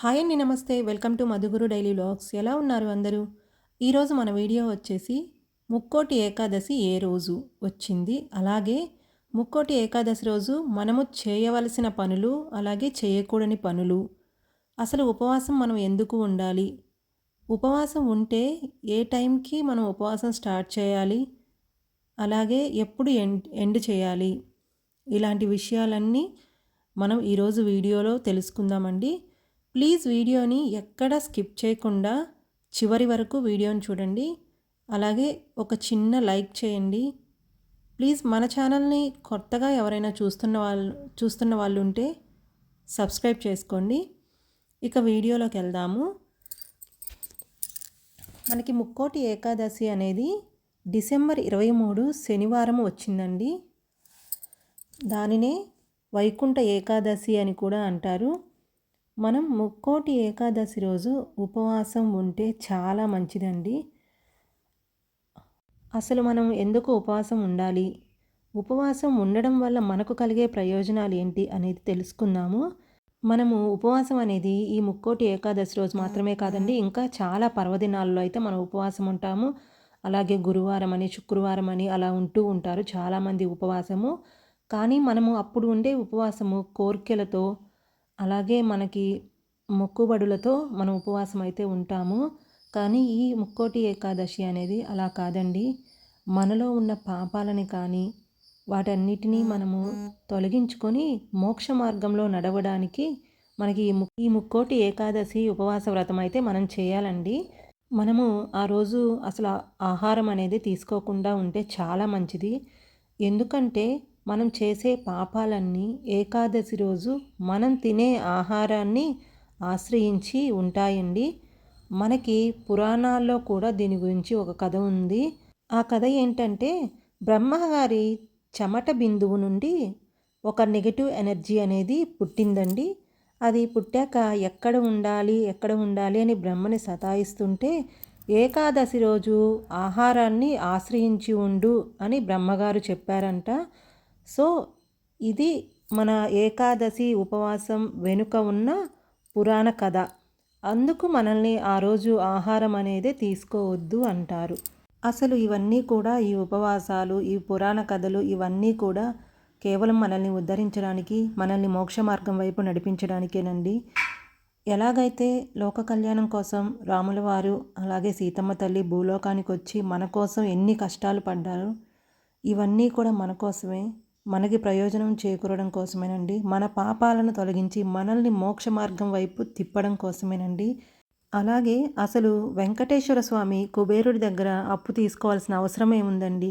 Hi అండి నమస్తే. Welcome to Madhuguru daily vlogs. ఎలా ఉన్నారు అందరూ? ఈరోజు మన వీడియో వచ్చేసి ముక్కోటి ఏకాదశి ఏ రోజు వచ్చింది. అలాగే ముక్కోటి ఏకాదశి రోజు మనము చేయవలసిన పనులు అలాగే చేయకూడని పనులు. అసలు ఉపవాసం మనం ఎందుకు ఉండాలి? ఉపవాసం ఉంటే ఏ టైంకి మనం ఉపవాసం స్టార్ట్ చేయాలి? అలాగే ఎప్పుడు ఎండ్ ఎండ్ చేయాలి? ఇలాంటి విషయాలన్నీ మనం ఈరోజు వీడియోలో తెలుసుకుందామండి. ప్లీజ్ వీడియోని ఎక్కడ స్కిప్ చేయకుండా చివరి వరకు వీడియోని చూడండి. అలాగే ఒక చిన్న లైక్ చేయండి. ప్లీజ్ మన ఛానల్ని కొత్తగా ఎవరైనా చూస్తున్న వాళ్ళు చూస్తున్న వాళ్ళు ఉంటే సబ్స్క్రైబ్ చేసుకోండి. ఇక వీడియోలోకి వెళ్దాము. మనకి ముక్కోటి ఏకాదశి అనేది డిసెంబర్ ఇరవై మూడు శనివారం వచ్చిందండి. దానినే వైకుంఠ ఏకాదశి అని కూడా అంటారు. మనం ముక్కోటి ఏకాదశి రోజు ఉపవాసం ఉంటే చాలా మంచిదండి. అసలు మనం ఎందుకు ఉపవాసం ఉండాలి? ఉపవాసం ఉండడం వల్ల మనకు కలిగే ప్రయోజనాలు ఏంటి అనేది తెలుసుకుందాము. మనము ఉపవాసం అనేది ఈ ముక్కోటి ఏకాదశి రోజు మాత్రమే కాదండి ఇంకా చాలా పర్వదినాల్లో అయితే మనం ఉపవాసం ఉంటాము. అలాగే గురువారం అని శుక్రవారం అని అలా ఉంటూ ఉంటారు చాలామంది ఉపవాసము. కానీ మనము అప్పుడు ఉండే ఉపవాసము కోరికలతో అలాగే మనకి మొక్కుబడులతో మనం ఉపవాసం అయితే ఉంటాము. కానీ ఈ ముక్కోటి ఏకాదశి అనేది అలా కాదండి. మనలో ఉన్న పాపాలని కానీ వాటన్నిటినీ మనము తొలగించుకొని మోక్ష మార్గంలో నడవడానికి మనకి ఈ ఈ ముక్కోటి ఏకాదశి ఉపవాస వ్రతం అయితే మనం చేయాలండి. మనము ఆ రోజు అసలు ఆహారం అనేది తీసుకోకుండా ఉంటే చాలా మంచిది. ఎందుకంటే మనం చేసే పాపాలన్నీ ఏకాదశి రోజు మనం తినే ఆహారాన్ని ఆశ్రయించి ఉంటాయండి. మనకి పురాణాల్లో కూడా దీని గురించి ఒక కథ ఉంది. ఆ కథ ఏంటంటే బ్రహ్మగారి చెమట బిందువు నుండి ఒక నెగటివ్ ఎనర్జీ అనేది పుట్టిందండి. అది పుట్టాక ఎక్కడ ఉండాలి ఎక్కడ ఉండాలి అని బ్రహ్మని సతాయిస్తుంటే ఏకాదశి రోజు ఆహారాన్ని ఆశ్రయించి ఉండు అని బ్రహ్మగారు చెప్పారంట. సో ఇది మన ఏకాదశి ఉపవాసం వెనుక ఉన్న పురాణ కథ. అందుకు మనల్ని ఆ రోజు ఆహారం అనేది తీసుకోవద్దు అంటారు. అసలు ఇవన్నీ కూడా ఈ ఉపవాసాలు ఈ పురాణ కథలు ఇవన్నీ కూడా కేవలం మనల్ని ఉద్ధరించడానికి మనల్ని మోక్ష మార్గం వైపు నడిపించడానికేనండి. ఎలాగైతే లోక కళ్యాణం కోసం రాముల వారు అలాగే సీతమ్మ తల్లి భూలోకానికి వచ్చి మన కోసం ఎన్ని కష్టాలు పడ్డారు ఇవన్నీ కూడా మన కోసమే. మనకి ప్రయోజనం చేకూరడం కోసమేనండి. మన పాపాలను తొలగించి మనల్ని మోక్ష మార్గం వైపు తిప్పడం కోసమేనండి. అలాగే అసలు వెంకటేశ్వర స్వామి కుబేరుడి దగ్గర అప్పు తీసుకోవాల్సిన అవసరం ఏముందండి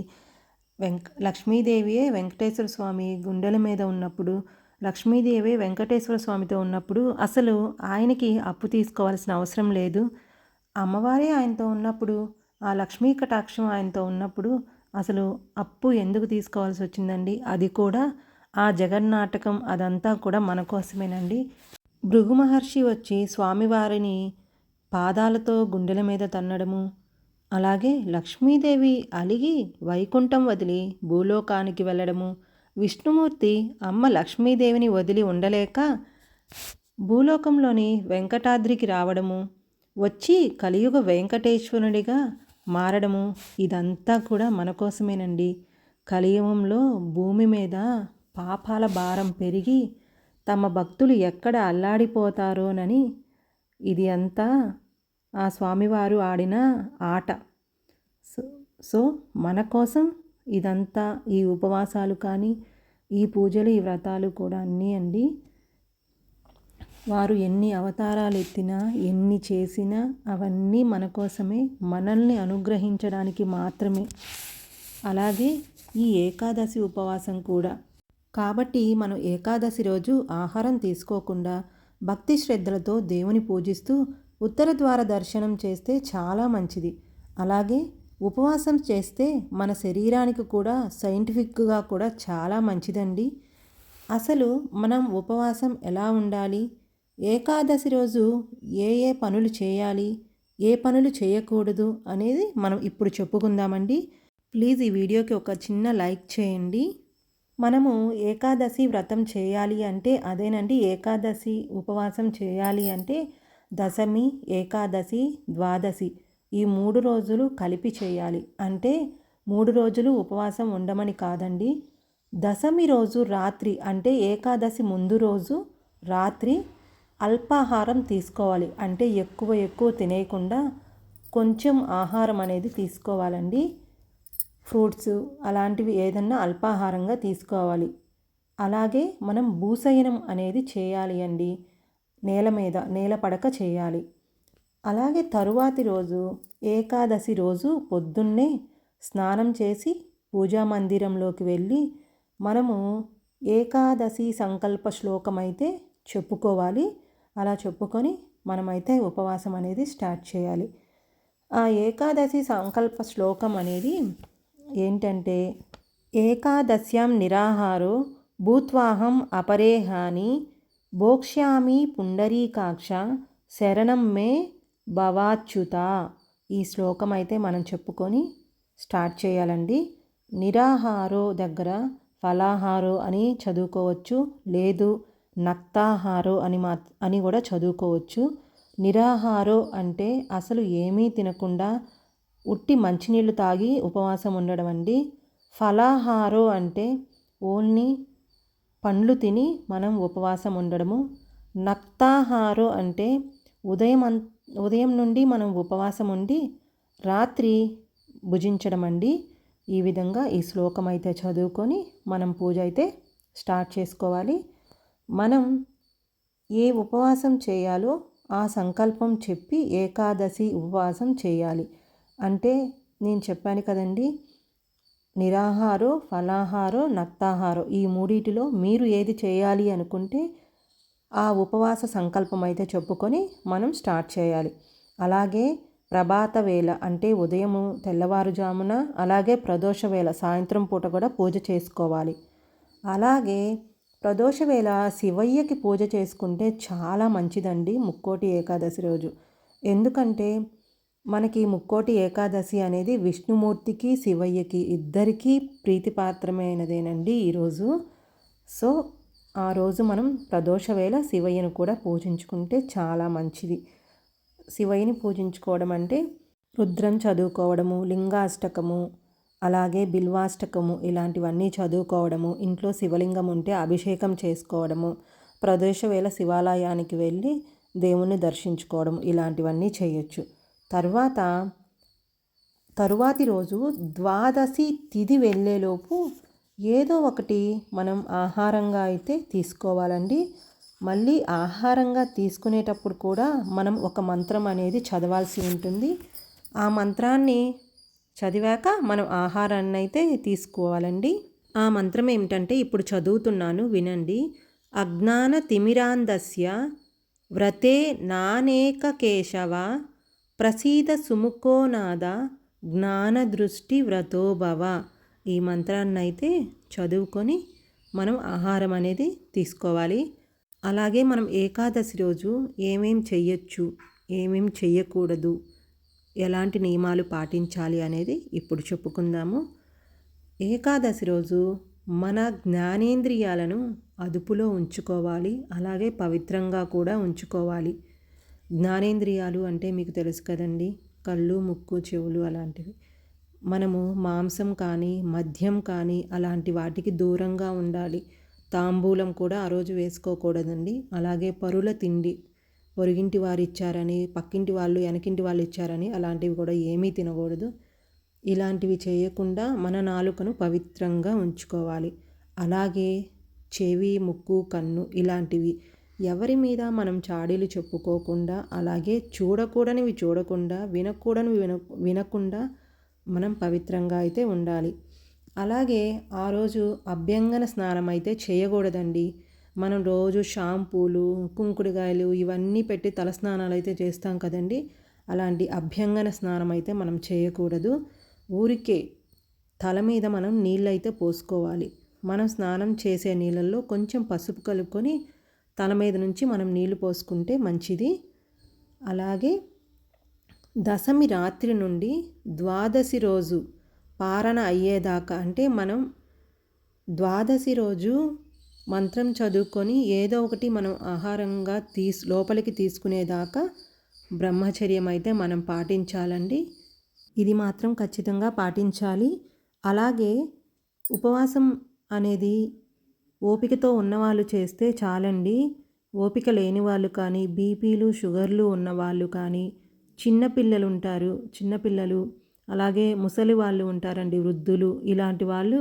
వెంక లక్ష్మీదేవియే వెంకటేశ్వర స్వామి గుండెల మీద ఉన్నప్పుడు లక్ష్మీదేవి వెంకటేశ్వర స్వామితో ఉన్నప్పుడు అసలు ఆయనకి అప్పు తీసుకోవాల్సిన అవసరం లేదు. అమ్మవారే ఆయనతో ఉన్నప్పుడు ఆ లక్ష్మీ కటాక్షం ఆయనతో ఉన్నప్పుడు అసలు అప్పు ఎందుకు తీసుకోవాల్సి వచ్చిందండి? అది కూడా ఆ జగన్నాటకం అదంతా కూడా మన కోసమేనండి. భృగు మహర్షి వచ్చి స్వామివారిని పాదాలతో గుండెల మీద తన్నడము అలాగే లక్ష్మీదేవి అలిగి వైకుంఠం వదిలి భూలోకానికి వెళ్ళడము విష్ణుమూర్తి అమ్మ లక్ష్మీదేవిని వదిలి ఉండలేక భూలోకంలోని వెంకటాద్రికి రావడము వచ్చి కలియుగ వెంకటేశ్వరుడిగా మారడము ఇదంతా కూడా మన కోసమేనండి. కలియుగంలో భూమి మీద పాపాల భారం పెరిగి తమ భక్తులు ఎక్కడ అల్లాడిపోతారోనని ఇది అంతా ఆ స్వామివారు ఆడిన ఆట. సో సో మన కోసం ఇదంతా ఈ ఉపవాసాలు కానీ ఈ పూజలు ఈ వ్రతాలు కూడా అన్నీ అండి. వారు ఎన్ని అవతారాలు ఎత్తినా ఎన్ని చేసినా అవన్నీ మన కోసమే మనల్ని అనుగ్రహించడానికి మాత్రమే. అలాగే ఈ ఏకాదశి ఉపవాసం కూడా. కాబట్టి మనం ఏకాదశి రోజు ఆహారం తీసుకోకుండా భక్తి శ్రద్ధలతో దేవుని పూజిస్తూ ఉత్తర ద్వార దర్శనం చేస్తే చాలా మంచిది. అలాగే ఉపవాసం చేస్తే మన శరీరానికి కూడా సైంటిఫిక్గా కూడా చాలా మంచిదండి. అసలు మనం ఉపవాసం ఎలా ఉండాలి? ఏకాదశి రోజు ఏ ఏ పనులు చేయాలి ఏ పనులు చేయకూడదు అనేది మనం ఇప్పుడు చెప్పుకుందామండి. ప్లీజ్ ఈ వీడియోకి ఒక చిన్న లైక్ చేయండి. మనము ఏకాదశి వ్రతం చేయాలి అంటే అదేనండి ఏకాదశి ఉపవాసం చేయాలి అంటే దశమి ఏకాదశి ద్వాదశి ఈ మూడు రోజులు కలిపి చేయాలి. అంటే మూడు రోజులు ఉపవాసం ఉండమని కాదండి. దశమి రోజు రాత్రి అంటే ఏకాదశి ముందు రోజు రాత్రి అల్పాహారం తీసుకోవాలి. అంటే ఎక్కువ ఎక్కువ తినేయకుండా కొంచెం ఆహారం అనేది తీసుకోవాలండి. ఫ్రూట్స్ అలాంటివి ఏదన్నా అల్పాహారంగా తీసుకోవాలి. అలాగే మనం భూసయనం అనేది చేయాలి అండి. నేల మీద నేల పడక చేయాలి. అలాగే తరువాతి రోజు ఏకాదశి రోజు పొద్దున్నే స్నానం చేసి పూజా మందిరంలోకి వెళ్ళి మనము ఏకాదశి సంకల్ప శ్లోకం అయితే చెప్పుకోవాలి. చెప్పుకొని మనమైతే ఉపవాసం అనేది స్టార్ట్ చేయాలి. ఆ ఏకాదశి సంకల్ప శ్లోకం అనేది ఏంటంటే ఏకాదశ్యాం నిరాహారో భూత్వాహం అపరేహాని భోక్ష్యామి పుండరీకాక్ష శరణం మే భవాచ్యుత. ఈ శ్లోకం అయితే మనం చెప్పుకొని స్టార్ట్ చేయాలండి. నిరాహారో దగ్గర ఫలాహారో అని చదువుకోవచ్చు. లేదు నక్తాహారో అని మా అని కూడా చదువుకోవచ్చు. నిరాహారో అంటే అసలు ఏమీ తినకుండా ఉట్టి మంచినీళ్ళు తాగి ఉపవాసం ఉండడం అండి. ఫలాహారో అంటే ఓన్లీ పండ్లు తిని మనం ఉపవాసం ఉండడము. నక్తాహారో అంటే ఉదయం అన్ ఉదయం నుండి మనం ఉపవాసం ఉండి రాత్రి భుజించడం అండి. ఈ విధంగా ఈ శ్లోకం అయితే చదువుకొని మనం పూజ అయితే స్టార్ట్ చేసుకోవాలి. మనం ఏ ఉపవాసం చేయాలో ఆ సంకల్పం చెప్పి ఏకాదశి ఉపవాసం చేయాలి. అంటే నేను చెప్పాను కదండి నిరాహారో ఫలాహారో నక్తాహారో ఈ మూడిటిలో మీరు ఏది చేయాలి అనుకుంటే ఆ ఉపవాస సంకల్పం అయితే చెప్పుకొని మనం స్టార్ట్ చేయాలి. అలాగే ప్రభాత వేళ అంటే ఉదయము తెల్లవారుజామున అలాగే ప్రదోష వేళ సాయంత్రం పూట కూడా పూజ చేసుకోవాలి. అలాగే ప్రదోష వేళ శివయ్యకి పూజ చేసుకుంటే చాలా మంచిదండి ముక్కోటి ఏకాదశి రోజు. ఎందుకంటే మనకి ముక్కోటి ఏకాదశి అనేది విష్ణుమూర్తికి శివయ్యకి ఇద్దరికీ ప్రీతిపాత్రమైనదేనండి ఈరోజు సో ఆ రోజు మనం ప్రదోష వేళ శివయ్యను కూడా పూజించుకుంటే చాలా మంచిది. శివయ్యని పూజించుకోవడం అంటే రుద్రం చదువుకోవడము లింగాష్టకము అలాగే బిల్వాష్టకము ఇలాంటివన్నీ చదువుకోవడము ఇంట్లో శివలింగం ఉంటే అభిషేకం చేసుకోవడము ప్రదేశ వేళ శివాలయానికి వెళ్ళి దేవుణ్ణి దర్శించుకోవడం ఇలాంటివన్నీ చేయొచ్చు. తర్వాత తరువాతి రోజు ద్వాదశి తిది వెళ్ళేలోపు ఏదో ఒకటి మనం ఆహారంగా అయితే తీసుకోవాలండి. మళ్ళీ ఆహారంగా తీసుకునేటప్పుడు కూడా మనం ఒక మంత్రం అనేది చదవాల్సి ఉంటుంది. ఆ మంత్రాన్ని చదివాక మనం ఆహారాన్ని అయితే తీసుకోవాలండి. ఆ మంత్రం ఏమిటంటే ఇప్పుడు చదువుతున్నాను వినండి. అజ్ఞాన తిమిరాందస్య వ్రతే నానేక కేశవ ప్రసీద సుముఖోనాద జ్ఞానదృష్టి వ్రతోభవ ఈ మంత్రాన్ని అయితే చదువుకొని మనం ఆహారం అనేది తీసుకోవాలి. అలాగే మనం ఏకాదశి రోజు ఏమేం చెయ్యొచ్చు ఏమేం చెయ్యకూడదు ఎలాంటి నియమాలు పాటించాలి అనేది ఇప్పుడు చెప్పుకుందాము. ఏకాదశి రోజు మన జ్ఞానేంద్రియాలను అదుపులో ఉంచుకోవాలి అలాగే పవిత్రంగా కూడా ఉంచుకోవాలి. జ్ఞానేంద్రియాలు అంటే మీకు తెలుసు కదండి కళ్ళు ముక్కు చెవులు అలాంటివి. మనము మాంసం కానీ మద్యం కానీ అలాంటి వాటికి దూరంగా ఉండాలి. తాంబూలం కూడా ఆ రోజు వేసుకోకూడదండి. అలాగే పరుల తిండి పొరుగింటి వారు ఇచ్చారని పక్కింటి వాళ్ళు వెనకింటి వాళ్ళు ఇచ్చారని అలాంటివి కూడా ఏమీ తినకూడదు. ఇలాంటివి చేయకుండా మన నాలుకను పవిత్రంగా ఉంచుకోవాలి. అలాగే చెవి ముక్కు కన్ను ఇలాంటివి ఎవరి మీద మనం చాడీలు చెప్పుకోకుండా అలాగే చూడకూడనివి చూడకుండా వినకూడనివి విన వినకుండా మనం పవిత్రంగా అయితే ఉండాలి. అలాగే ఆ రోజు అభ్యంగన స్నానం అయితే చేయకూడదండి. మనం రోజు షాంపూలు కుంకుడుగాయలు ఇవన్నీ పెట్టి తలస్నానాలు అయితే చేస్తాం కదండి. అలాంటి అభ్యంగన స్నానం అయితే మనం చేయకూడదు. ఊరికే తల మీద మనం నీళ్ళు అయితే పోసుకోవాలి. మనం స్నానం చేసే నీళ్ళల్లో కొంచెం పసుపు కలుపుకొని తల మీద నుంచి మనం నీళ్ళు పోసుకుంటే మంచిది. అలాగే దశమి రాత్రి నుండి ద్వాదశి రోజు పారణ అయ్యేదాకా అంటే మనం ద్వాదశి రోజు మంత్రం చదువుకొని ఏదో ఒకటి మనం ఆహారంగా తీసు లోపలికి తీసుకునేదాకా బ్రహ్మచర్యం అయితే మనం పాటించాలండి. ఇది మాత్రం ఖచ్చితంగా పాటించాలి. అలాగే ఉపవాసం అనేది ఓపికతో ఉన్నవాళ్ళు చేస్తే చాలండి. ఓపిక లేని వాళ్ళు కానీ బీపీలు షుగర్లు ఉన్నవాళ్ళు కానీ చిన్నపిల్లలు ఉంటారు చిన్నపిల్లలు అలాగే ముసలి వాళ్ళు ఉంటారండి వృద్ధులు ఇలాంటి వాళ్ళు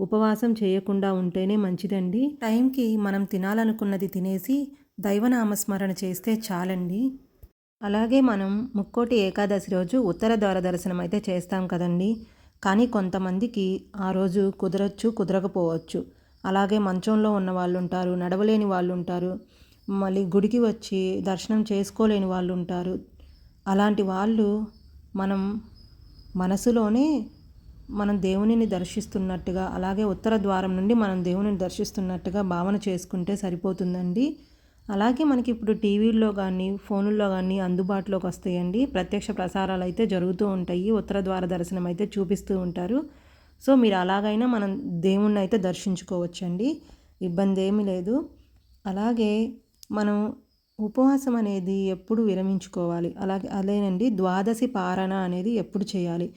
ఉపవాసం చేయకుండా ఉంటేనే మంచిదండి. టైంకి మనం తినాలనుకున్నది తినేసి దైవనామస్మరణ చేస్తే చాలండి. అలాగే మనం ముక్కోటి ఏకాదశి రోజు ఉత్తర ద్వార దర్శనం అయితే చేస్తాం కదండి. కానీ కొంతమందికి ఆ రోజు కుదరచ్చు కుదరకపోవచ్చు. అలాగే మంచంలో ఉన్న వాళ్ళు ఉంటారు నడవలేని వాళ్ళు ఉంటారు మళ్ళీ గుడికి వచ్చి దర్శనం చేసుకోలేని వాళ్ళు ఉంటారు అలాంటి వాళ్ళు మనం మనసులోనే మనం దేవునిని దర్శిస్తున్నట్టుగా అలాగే ఉత్తర ద్వారం నుండి మనం దేవునిని దర్శిస్తున్నట్టుగా భావన చేసుకుంటే సరిపోతుందండి. అలాగే మనకి ఇప్పుడు టీవీల్లో కానీ ఫోనుల్లో కానీ అందుబాటులోకి వస్తాయండి. ప్రత్యక్ష ప్రసారాలు అయితే జరుగుతూ ఉంటాయి. ఉత్తర ద్వార దర్శనం అయితే చూపిస్తూ ఉంటారు. సో మీరు అలాగైనా మనం దేవుణ్ణి అయితే దర్శించుకోవచ్చండి. ఇబ్బంది ఏమీ లేదు. అలాగే మనం ఉపవాసం అనేది ఎప్పుడు విరమించుకోవాలి. అలాగే అదేనండి ద్వాదశి పారణ అనేది ఎప్పుడు చేయాలి?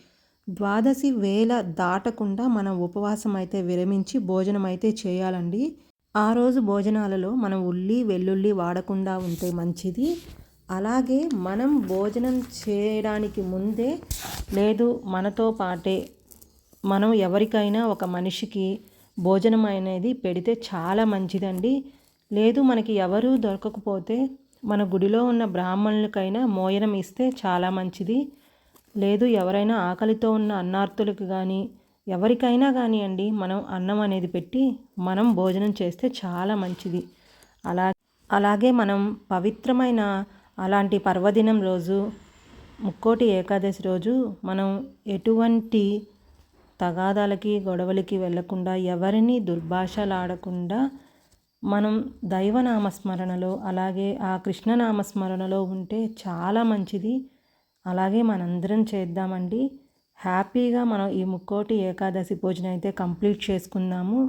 ద్వాదశి వేల దాటకుండా మనం ఉపవాసం అయితే విరమించి భోజనం అయితే చేయాలండి. ఆ రోజు భోజనాలలో మనం ఉల్లి వెల్లుల్లి వాడకుండా ఉంటే మంచిది. అలాగే మనం భోజనం చేయడానికి ముందే లేదు మనతో పాటే మనం ఎవరికైనా ఒక మనిషికి భోజనం అనేది పెడితే చాలా మంచిదండి. లేదు మనకి ఎవరు దొరకకపోతే మన గుడిలో ఉన్న బ్రాహ్మణులకైనా మోయనం ఇస్తే చాలా మంచిది. లేదు ఎవరైనా ఆకలితో ఉన్న అన్నార్థులకు కానీ ఎవరికైనా కానివ్వండి మనం అన్నం అనేది పెట్టి మనం భోజనం చేస్తే చాలా మంచిది. అలా అలాగే మనం పవిత్రమైన అలాంటి పర్వదినం రోజు ముక్కోటి ఏకాదశి రోజు మనం ఎటువంటి తగాదాలకి గొడవలకి వెళ్ళకుండా ఎవరిని దుర్భాషలాడకుండా మనం దైవనామస్మరణలో అలాగే ఆ కృష్ణనామస్మరణలో ఉంటే చాలా మంచిది. అలాగే మనందరం చేద్దామండి. హ్యాపీగా మనం ఈ ముక్కోటి ఏకాదశి పూజను అయితే కంప్లీట్ చేసుకుందాము.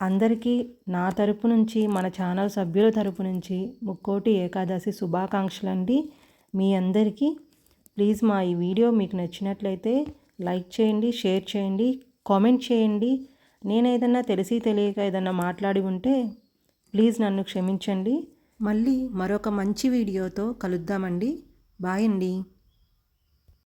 అందరికీ నా తరపు నుంచి మన ఛానల్ సభ్యుల తరపు నుంచి ముక్కోటి ఏకాదశి శుభాకాంక్షలు అండి మీ అందరికీ ప్లీజ్ మా ఈ వీడియో మీకు నచ్చినట్లయితే లైక్ చేయండి షేర్ చేయండి కామెంట్ చేయండి. నేను ఏదన్నా తెలిసి తెలియక ఏదన్నా మాట్లాడి ఉంటే ప్లీజ్ నన్ను క్షమించండి. మళ్ళీ మరొక మంచి వీడియోతో కలుద్దామండి. బాయ్ అండి.